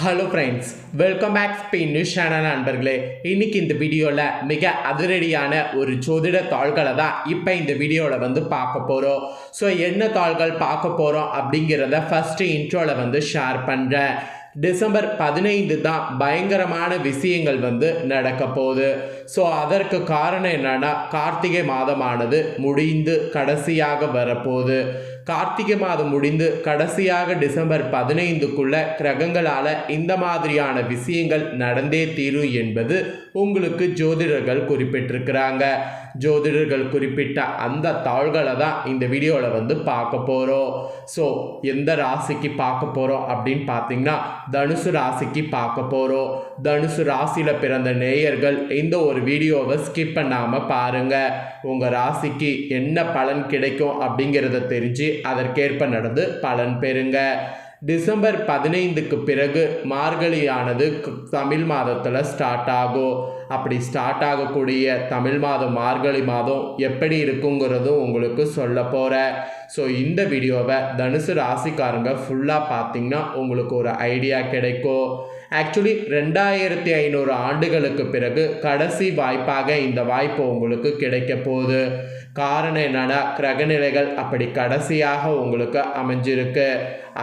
Hello friends welcome back Spain news channel நண்பர்களே. இன்னைக்கு இந்த வீடியோவில் மிக அதிரடியான ஒரு ஜோதிட தாள்களை தான் இப்போ இந்த வீடியோவில் வந்து பார்க்க போகிறோம் ஸோ என்ன தாள்கள் பார்க்க போகிறோம் அப்படிங்கிறத ஃபஸ்ட்டு இன்ட்ரோவில் வந்து ஷேர் பண்ணுறேன் டிசம்பர் பதினைந்து தான் பயங்கரமான விஷயங்கள் வந்து நடக்க போகுது. ஸோ அதற்கு காரணம் என்னன்னா கார்த்திகை மாதமானது முடிந்து கடைசியாக வரப்போகுது. கார்த்திகை மாதம் முடிந்து கடைசியாக டிசம்பர் பதினைந்துக்குள்ள கிரகங்களால் இந்த மாதிரியான விஷயங்கள் நடந்தே தீரும் என்பது உங்களுக்கு ஜோதிடர்கள் குறிப்பிட்டிருக்கிறாங்க. ஜோதிடர்கள் குறிப்பிட்ட அந்த தாள்களை தான் இந்த வீடியோவில் வந்து பார்க்க போகிறோம் ஸோ எந்த ராசிக்கு பார்க்க போகிறோம் அப்படின்னு பார்த்தீங்கன்னா தனுசு ராசிக்கு பார்க்க போகிறோம் தனுசு ராசியில் பிறந்த நேயர்கள் இந்த ஒரு வீடியோவை ஸ்கிப் பண்ணாமல் பாருங்கள் உங்கள் ராசிக்கு என்ன பலன் கிடைக்கும் அப்படிங்கிறத தெரிஞ்சு அதற்கேற்ப நடந்து பலன் பெறுங்க. டிசம்பர் பதினைந்துக்கு பிறகு மார்கழியானது தமிழ் மாதத்தில் ஸ்டார்ட் ஆகும். அப்படி ஸ்டார்ட் ஆகக்கூடிய தமிழ் மாதம் மார்கழி மாதம் எப்படி இருக்குங்கிறதும் உங்களுக்கு சொல்ல போகிறேன் ஸோ இந்த வீடியோவை தனுசு ராசிக்காரங்க ஃபுல்லாக பார்த்தீங்கன்னா உங்களுக்கு ஒரு ஐடியா கிடைக்கும். ஆக்சுவலி ரெண்டாயிரத்தி ஐநூறு ஆண்டுகளுக்கு பிறகு கடைசி வாய்ப்பாக இந்த வாய்ப்பு உங்களுக்கு கிடைக்க போகுது. காரணம் என்னன்னா கிரகநிலைகள் அப்படி கடைசியாக உங்களுக்கு அமைஞ்சிருக்கு.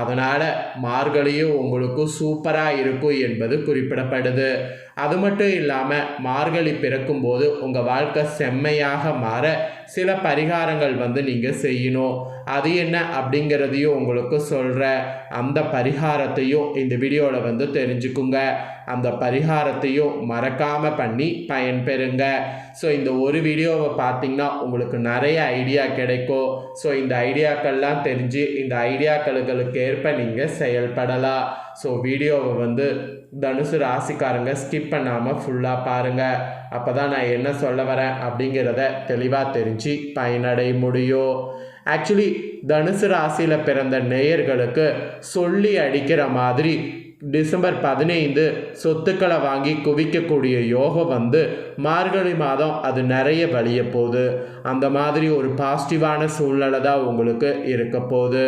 அதனால் மார்கழியும் உங்களுக்கு சூப்பராக இருக்கும் என்பது குறிப்பிடப்படுது. அது மட்டும் இல்லாமல் மார்கழி பிறக்கும்போது உங்கள் வாழ்க்கை செம்மையாக மாற சில பரிகாரங்கள் வந்து நீங்கள் செய்யணும். அது என்ன அப்படிங்கிறதையும் உங்களுக்கு சொல்கிற அந்த பரிகாரத்தையும் இந்த வீடியோவில் வந்து தெரிஞ்சுக்குங்க. அந்த பரிகாரத்தையும் மறக்காமல் பண்ணி பயன்பெறுங்க. ஸோ இந்த ஒரு வீடியோவை பார்த்தீங்கன்னா உங்களுக்கு நிறைய ஐடியா கிடைக்கும். ஸோ இந்த ஐடியாக்கள்லாம் தெரிஞ்சு இந்த ஐடியாக்களுக்கு ஏற்ப நீங்கள் செயல்படலாம். ஸோ வீடியோவை வந்து தனுசு ராசிக்காரங்க ஸ்கிப் பண்ணாமல் ஃபுல்லாக பாருங்கள் அப்போ தான் நான் என்ன சொல்ல வரேன் அப்படிங்கிறத தெளிவாக தெரிஞ்சு பயனடைய முடியும். ஆக்சுவலி தனுசு ராசியில் பிறந்த நேயர்களுக்கு சொல்லி அடிக்கிற மாதிரி டிசம்பர் பதினைந்து சொத்துக்களை வாங்கி குவிக்கக்கூடிய யோகம் வந்து மார்கழி மாதம் அது நிறைய வழிய போகுது. அந்த மாதிரி ஒரு பாசிட்டிவான சூழ்நிலை தான் உங்களுக்கு இருக்க போகுது.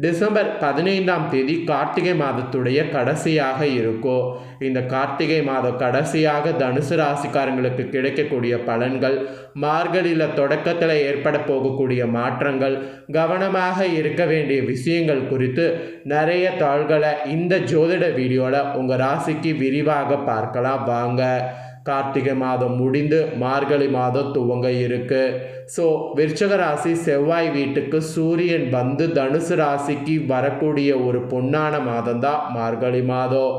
டிசம்பர் பதினைந்தாம் தேதி கார்த்திகை மாதத்துடைய கடைசியாக இருக்கும் இந்த கார்த்திகை மாதம் கடைசியாக தனுசு ராசிக்காரங்களுக்கு கிடைக்கக்கூடிய பலன்கள் மார்கழியில் தொடக்கத்தில் ஏற்பட போகக்கூடிய மாற்றங்கள் கவனமாக இருக்க வேண்டிய விஷயங்கள் குறித்து நிறைய தாள்களை இந்த ஜோதிட வீடியோவில் உங்கள் ராசிக்கு விரிவாக பார்க்கலாம். வாங்க. கார்த்திகை மாதம் முடிந்து மார்கழி மாதம் துவங்க இருக்கு. ஸோ விருச்சக ராசி செவ்வாய் வீட்டுக்கு சூரியன் வந்து தனுசு ராசிக்கு வரக்கூடிய ஒரு பொன்னான மாதம் தான் மார்கழி மாதம்.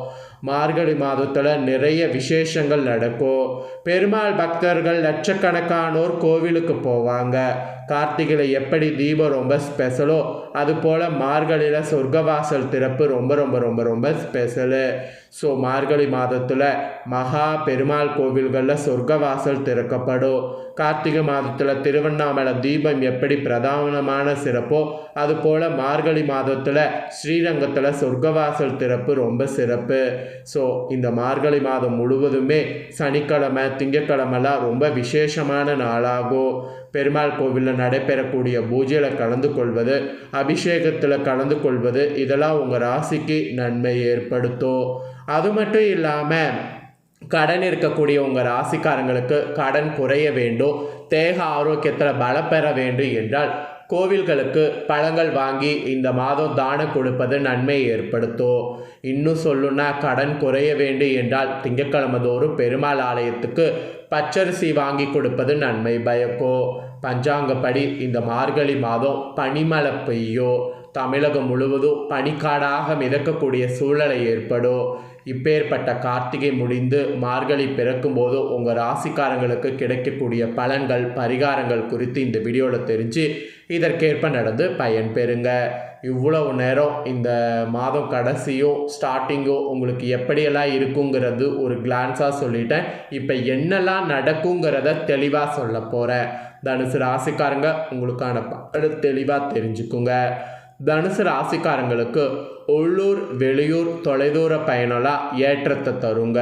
மார்கழி மாதத்தில் நிறைய விசேஷங்கள் நடக்கும். பெருமாள் பக்தர்கள் லட்சக்கணக்கானோர் கோவிலுக்கு போவாங்க. கார்த்திகையில் எப்படி தீபம் ரொம்ப ஸ்பெஷலோ அது போல் மார்கழியில் சொர்க்கவாசல் திறப்பு ரொம்ப ரொம்ப ரொம்ப ரொம்ப ஸ்பெஷலு ஸோ மார்கழி மாதத்தில் மகா பெருமாள் கோவில்களில் சொர்க்கவாசல் திறக்கப்படும். கார்த்திகை மாதத்தில் திருவண்ணாமலை தீபம் எப்படி பிரதானமான சிறப்போ அது போல் மார்கழி மாதத்தில் ஸ்ரீரங்கத்தில் சொர்க்கவாசல் திறப்பு ரொம்ப சிறப்பு. ஸோ இந்த மார்கழி மாதம் முழுவதுமே சனிக்கிழமை திங்கக்கிழமெல்லாம் ரொம்ப விசேஷமான நாளாகும் பெருமாள் கோவிலில் நடைபெறக்கூடிய பூஜையில் கலந்து கொள்வது அபிஷேகத்தில் கலந்து கொள்வது இதெல்லாம் உங்கள் ராசிக்கு நன்மை ஏற்படுத்தும். அது மட்டும் இல்லாமல் கடன் இருக்கக்கூடிய உங்கள் ராசிக்காரங்களுக்கு கடன் குறைய வேண்டும் தேக ஆரோக்கியத்தில் பலம் பெற வேண்டும் என்றால் கோவில்களுக்கு பழங்கள் வாங்கி இந்த மாதம் தானம் கொடுப்பது நன்மை ஏற்படுத்தும் இன்னும் சொல்லுன்னா கடன் குறைய வேண்டும் என்றால் திங்கக்கிழமை தோறும் பெருமாள் ஆலயத்துக்கு பச்சரிசி வாங்கி கொடுப்பது நன்மை பயக்கோ? பஞ்சாங்கப்படி இந்த மார்கழி மாதம் பனிமழை பெய்யோ? தமிழகம் முழுவதும் பனிக்காடாக மிதக்கக்கூடிய சூழலை ஏற்படும் இப்பேற்பட்ட கார்த்திகை முடிந்து மார்கழி பிறக்கும்போது உங்கள் ராசிக்காரங்களுக்கு கிடைக்கக்கூடிய பலன்கள் பரிகாரங்கள் குறித்து இந்த வீடியோவில் தெரிஞ்சு இதற்கேற்ப நடந்து பயன் பெறுங்க. இவ்வளவு நேரம் இந்த மாதம் கடைசியோ ஸ்டார்டிங்கோ உங்களுக்கு எப்படியெல்லாம் இருக்குங்கிறது ஒரு கிளான்ஸாக சொல்லிட்டேன். இப்போ என்னெல்லாம் நடக்குங்கிறத தெளிவாக சொல்ல போகிறேன் தனுசு ராசிக்காரங்க உங்களுக்கான பாடு தெளிவாக தெரிஞ்சுக்குங்க. தனுசு ராசிக்காரங்களுக்கு உள்ளூர் வெளியூர் தொலைதூர பயணம்லாம் ஏற்றத்தை தருங்க.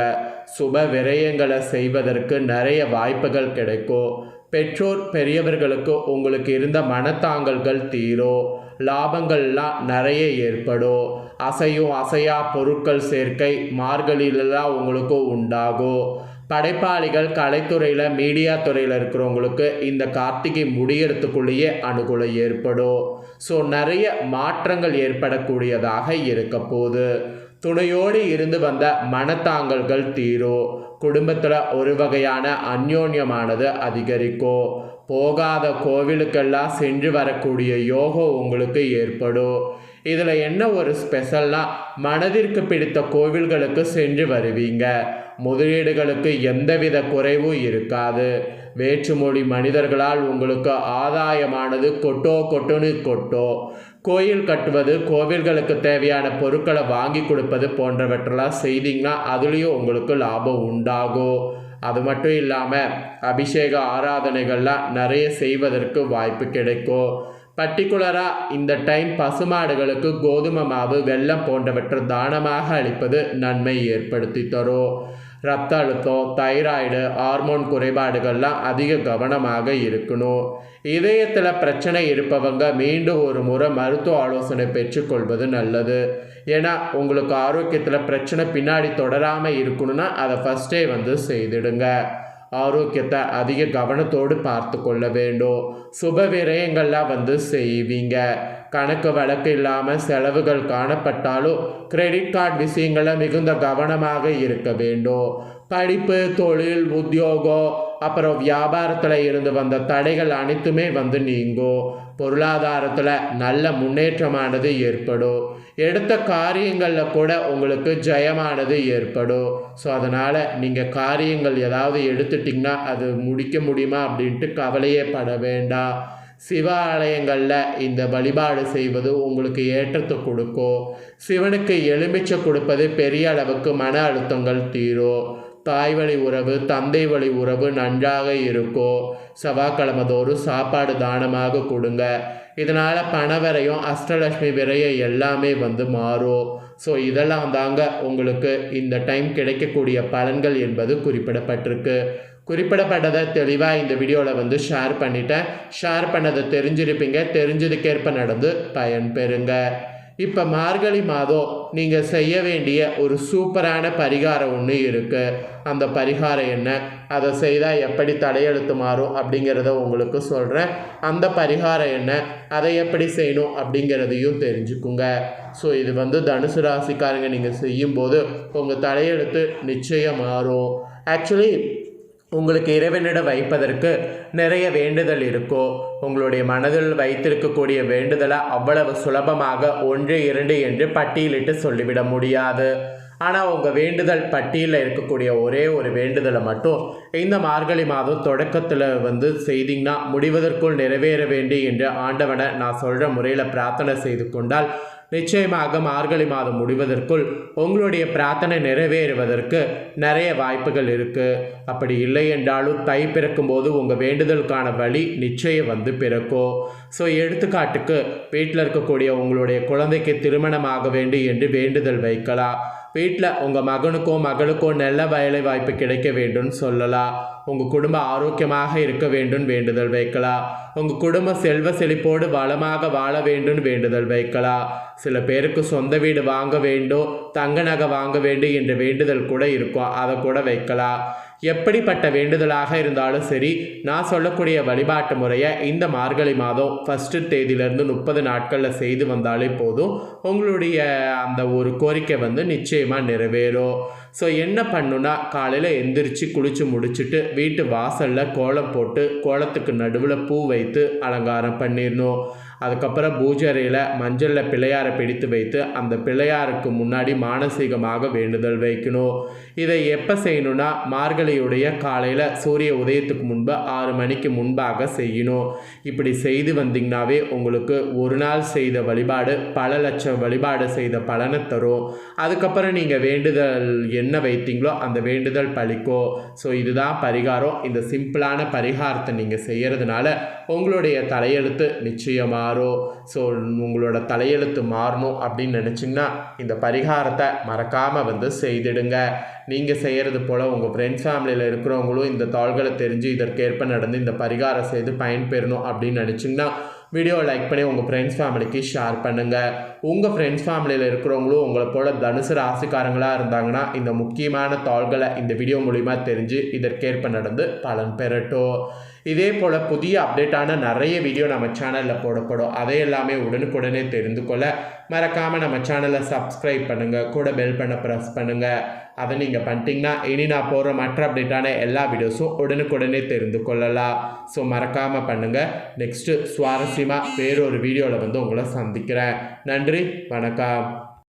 சுப விரயங்களை செய்வதற்கு நிறைய வாய்ப்புகள் கிடைக்கும். பெற்றோர் பெரியவர்களுக்கு உங்களுக்கு இருந்த மனத்தாங்கல்கள் தீரும் லாபங்கள்லாம் நிறைய ஏற்படும் அசையும் அசையா பொருட்கள் சேர்க்கை மார்கழியிலலாம் உங்களுக்கு உண்டாகும் படைப்பாளிகள் கலைத்துறையில் மீடியா துறையில் இருக்கிறவங்களுக்கு இந்த கார்த்திகை முடியறதுக்குள்ளேயே அனுகூலம் ஏற்படும் ஸோ நிறைய மாற்றங்கள் ஏற்படக்கூடியதாக இருக்க போகுது. துணையோடு இருந்து வந்த மனத்தாங்கல்கள் தீரும் குடும்பத்தில் ஒரு வகையான அந்யோன்யமானது அதிகரிக்கும் போகாத கோவிலுக்கெல்லாம் சென்று வரக்கூடிய யோகம் உங்களுக்கு ஏற்படும் இதில் என்ன ஒரு ஸ்பெஷல்னால் மனதிற்கு பிடித்த கோவில்களுக்கு சென்று வருவீங்க. முதலீடுகளுக்கு எந்தவித குறைவும் இருக்காது. வேற்றுமொழி மனிதர்களால் உங்களுக்கு ஆதாயமானது கொட்டோ கொட்டுன்னு கொட்டோ. கோயில் கட்டுவது கோவில்களுக்கு தேவையான பொருட்களை வாங்கி கொடுப்பது போன்றவற்றெல்லாம் செய்தீங்கன்னா அதுலேயும் உங்களுக்கு லாபம் உண்டாகும். அது மட்டும் இல்லாமல் அபிஷேக ஆராதனைகள்லாம் நிறைய செய்வதற்கு வாய்ப்பு கிடைக்கும். பர்டிகுலராக இந்த டைம் பசுமாடுகளுக்கு கோதுமை மாவு வெள்ளம் போன்றவற்றை தானமாக அளிப்பது நன்மை ஏற்படுத்தி தரும். ரத்த அழுத்தம் தைராய்டு ஹார்மோன் குறைபாடுகள்லாம் அதிக கவனமாக இருக்கணும். இதயத்தில் பிரச்சனை இருப்பவங்க மீண்டும் ஒரு முறை மருத்துவ ஆலோசனை பெற்றுக்கொள்வது நல்லது. ஏன்னா உங்களுக்கு ஆரோக்கியத்தில் பிரச்சனை பின்னாடி தொடராமல் இருக்கணும்னா அதை ஃபஸ்ட்டே வந்து செய்திடுங்க. ஆரோக்கியத்தை அதிக கவனத்தோடு பார்த்து கொள்ள வேண்டும். சுப விரயங்கள்லாம் வந்து செய்வீங்க. கணக்கு வழக்கு இல்லாமல் செலவுகள் காணப்பட்டாலும் கிரெடிட் கார்டு விஷயங்களை மிகுந்த கவனமாக இருக்க வேண்டும். படிப்பு தொழில் உத்தியோகம் அப்புறம் வியாபாரத்தில் இருந்து வந்த தடைகள் அனைத்துமே வந்து நீங்கும். பொருளாதாரத்தில் நல்ல முன்னேற்றமானது ஏற்படும். எடுத்த காரியங்களில் கூட உங்களுக்கு ஜெயமானது ஏற்படும். ஸோ அதனால் நீங்கள் காரியங்கள் ஏதாவது எடுத்துட்டிங்கன்னா அது முடிக்க முடியுமா அப்படின்ட்டு கவலையே பட வேண்டாம். சிவ ஆலயங்களில் இந்த வழிபாடு செய்வது உங்களுக்கு ஏற்றத்தை கொடுக்கும். சிவனுக்கு எலுமிச்சை கொடுப்பது பெரிய அளவுக்கு மன அழுத்தங்கள் தீரும். தாய் வழி உறவு தந்தை வழி உறவு நன்றாக இருக்கும். செவ்வாய்க்கிழமை தோறும் சாப்பாடு தானமாக கொடுங்க. இதனால் பணவரையும் அஷ்டலட்சுமி விரையும் எல்லாமே வந்து மாறும். ஸோ இதெல்லாம் தாங்க உங்களுக்கு இந்த டைம் கிடைக்கக்கூடிய பலன்கள் என்பது குறிப்பிடப்பட்டிருக்கு. குறிப்பிடப்பட்டதை தெளிவாக இந்த வீடியோவில் வந்து ஷேர் பண்ணிட்டேன். ஷேர் பண்ணதை தெரிஞ்சிருப்பீங்க. தெரிஞ்சதுக்கேற்ப நடந்து பயன் பெறுங்க இப்போ மார்கழி மாதம் நீங்கள் செய்ய வேண்டிய ஒரு சூப்பரான பரிகாரம் ஒன்று இருக்குது அந்த பரிகாரம் என்ன? அதை செய்தால் எப்படி தலையெழுத்து மாறும் அப்படிங்கிறத உங்களுக்கு சொல்கிறேன் அந்த பரிகாரம் என்ன? அதை எப்படி செய்யணும் அப்படிங்கிறதையும் தெரிஞ்சுக்குங்க. ஸோ இது வந்து தனுசு ராசிக்காரங்க நீங்கள் செய்யும்போது உங்கள் தலையெழுத்து நிச்சயம் மாறும். ஆக்சுவலி உங்களுக்கு இறைவனிடம் வைப்பதற்கு நிறைய வேண்டுதல் இருக்கோ உங்களுடைய மனதில் வைத்திருக்கக்கூடிய வேண்டுதலை அவ்வளவு சுலபமாக ஒன்று இரண்டு என்று பட்டியலிட்டு சொல்லிவிட முடியாது. ஆனால் உங்கள் வேண்டுதல் பட்டியலில் இருக்கக்கூடிய ஒரே ஒரு வேண்டுதலை மட்டும் இந்த மார்கழி மாதம் தொடக்கத்தில் வந்து செய்தீங்கன்னா முடிவதற்குள் நிறைவேற வேண்டி என்று ஆண்டவனை நான் சொல்கிற முறையில் பிரார்த்தனை செய்து கொண்டால் நிச்சயமாக மார்கழி மாதம் முடிவதற்குள் உங்களுடைய பிரார்த்தனை நிறைவேறுவதற்கு நிறைய வாய்ப்புகள் இருக்குது அப்படி இல்லை என்றாலும் தை பிறக்கும்போது உங்கள் வேண்டுதலுக்கான வழி நிச்சயம் வந்து பிறக்கும். ஸோ எடுத்துக்காட்டுக்கு வீட்டில் இருக்கக்கூடிய உங்களுடைய குழந்தைக்கு திருமணமாக வேண்டும் என்று வேண்டுதல் வைக்கலாம். வீட்டில் உங்கள் மகனுக்கோ மகளுக்கோ நல்ல வேலை வாய்ப்பு கிடைக்க வேண்டும்னு சொல்லலாம் உங்கள் குடும்பம் ஆரோக்கியமாக இருக்க வேண்டும் வேண்டுதல் வைக்கலாம் உங்கள் குடும்பம் செல்வ செழிப்போடு வளமாக வாழ வேண்டும் வேண்டுதல் வைக்கலாம் சில பேருக்கு சொந்த வீடு வாங்க வேண்டும் தங்க நகை வாங்க வேண்டும் என்ற வேண்டுதல் கூட இருக்கும் அதை கூட வைக்கலாம் எப்படிப்பட்ட வேண்டுதலாக இருந்தாலும் சரி நான் சொல்லக்கூடிய வழிபாட்டு முறையை இந்த மார்கழி மாதம் ஃபஸ்ட்டு தேதியிலேருந்து முப்பது நாட்களில் செய்து வந்தாலே போதும். உங்களுடைய அந்த ஒரு கோரிக்கை வந்து நிச்சயமாக நிறைவேறும். ஸோ என்ன பண்ணுன்னா காலையில் எந்திரிச்சு குளித்து முடிச்சுட்டு வீட்டு வாசலில் கோலம் போட்டு கோலத்துக்கு நடுவில் பூ வைத்து அலங்காரம் பண்ணிடணும். அதுக்கப்புறம் பூஜை மஞ்சளில் பிள்ளையாரை பிடித்து வைத்து அந்த பிள்ளையாருக்கு முன்னாடி மானசீகமாக வேண்டுதல் வைக்கணும். இதை எப்போ செய்யணும்னா மார்கழியுடைய காலையில் சூரிய உதயத்துக்கு முன்பு ஆறு மணிக்கு முன்பாக செய்யணும். இப்படி செய்து வந்தீங்கன்னாவே உங்களுக்கு ஒரு நாள் செய்த வழிபாடு பல லட்சம் வழிபாடு செய்த பலனை தரும். அதுக்கப்புறம் நீங்கள் வேண்டுதல் என்ன வைத்தீங்களோ அந்த வேண்டுதல் பழிக்கும் ஸோ இதுதான் பரிகாரம். இந்த சிம்பிளான பரிகாரத்தை நீங்கள் செய்கிறதுனால உங்களுடைய தலையெழுத்து நிச்சயமாக மாறும் ஸோ உங்களோட தலையெழுத்து மாறணும் அப்படின்னு நினச்சிங்கன்னா இந்த பரிகாரத்தை மறக்காமல் வந்து செய்திடுங்க. நீங்கள் செய்கிறது போல் உங்கள் ஃப்ரெண்ட்ஸ் ஃபேமிலியில் இருக்கிறவங்களும் இந்த தாள்களை தெரிஞ்சு இதற்கேற்ப நடந்து இந்த பரிகாரம் செய்து பயன்பெறணும் அப்படின்னு நினச்சிங்கன்னா வீடியோ லைக் பண்ணி உங்கள் ஃப்ரெண்ட்ஸ் ஃபேமிலிக்கு ஷேர் பண்ணுங்கள் உங்கள் ஃப்ரெண்ட்ஸ் ஃபேமிலியில் இருக்கிறவங்களும் உங்களை போல் தனுசு ராசிக்காரங்களாக இருந்தாங்கன்னா இந்த முக்கியமான தாள்களை இந்த வீடியோ மூலிமா தெரிஞ்சு இதற்கேற்ப நடந்து பலன் பெறட்டும். இதே போல் புதிய அப்டேட்டான நிறைய வீடியோ நம்ம சேனலில் போடப்படும். அதை எல்லாமே உடனுக்குடனே தெரிந்து கொள்ள மறக்காமல் நம்ம சேனலை சப்ஸ்கிரைப் பண்ணுங்கள் கூட பெல் பண்ண ப்ரெஸ் பண்ணுங்கள் அதை நீங்கள் பண்ணிட்டீங்கன்னா இனி நான் போகிற மற்ற அப்டேட்டான எல்லா வீடியோஸும் உடனுக்குடனே தெரிந்து கொள்ளலாம். ஸோ மறக்காமல் பண்ணுங்கள் நெக்ஸ்ட்டு சுவாரஸ்யமாக வேறொரு வீடியோவில் வந்து உங்களை சந்திக்கிறேன். நன்றி. நன்றி வணக்கம்.